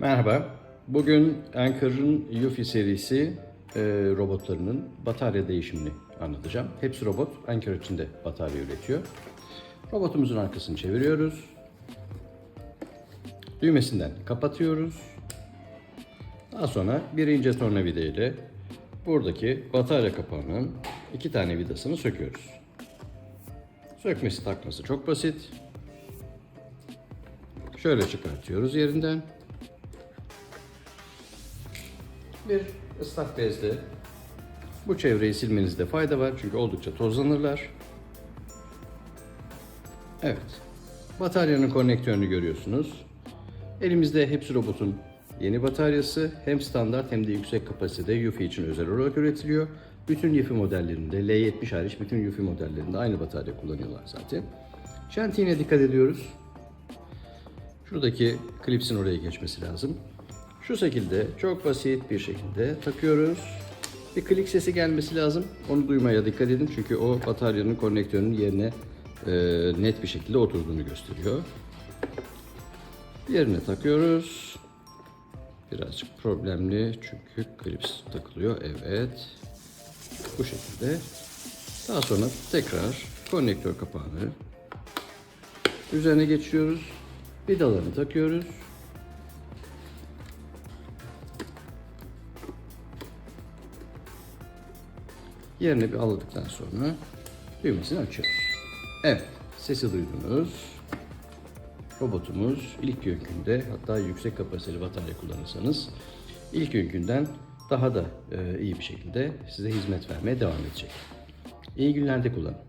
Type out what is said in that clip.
Merhaba. Bugün Anker'ın Yuffie serisi e, robotlarının batarya değişimini anlatacağım. Hepsi robot. Anker içinde batarya üretiyor. Robotumuzun arkasını çeviriyoruz. Düğmesinden kapatıyoruz. Daha sonra bir ince tornavida ile buradaki batarya kapağının iki tane vidasını söküyoruz. Sökmesi takması çok basit. Şöyle çıkartıyoruz yerinden. Bir ıslak bezle bu çevreyi silmenizde fayda var çünkü oldukça tozlanırlar. Evet. Bataryanın konnektörünü görüyorsunuz. Elimizde hepsi robotun yeni bataryası hem standart hem de yüksek kapasitede Yuffie için özel olarak üretiliyor. Bütün Yuffie modellerinde, L70 hariç bütün Yuffie modellerinde aynı batarya kullanıyorlar zaten. Şantiğine dikkat ediyoruz. Şuradaki klipsin oraya geçmesi lazım. Şu şekilde çok basit bir şekilde takıyoruz. Bir klik sesi gelmesi lazım. Onu duymaya dikkat edin çünkü o bataryanın konnektörünün yerine e, net bir şekilde oturduğunu gösteriyor. Yerine takıyoruz. Birazcık problemli çünkü klips takılıyor. Evet. Bu şekilde. Daha sonra tekrar konnektör kapağını üzerine geçiyoruz. Vidalarını takıyoruz. Yerine bir aldıktan sonra düğmesini açıyoruz. Evet, sesi duydunuz. Robotumuz ilk yükünde hatta yüksek kapasiteli batarya kullanırsanız ilk yükünden daha da e, iyi bir şekilde size hizmet vermeye devam edecek. İyi günlerde kullanın.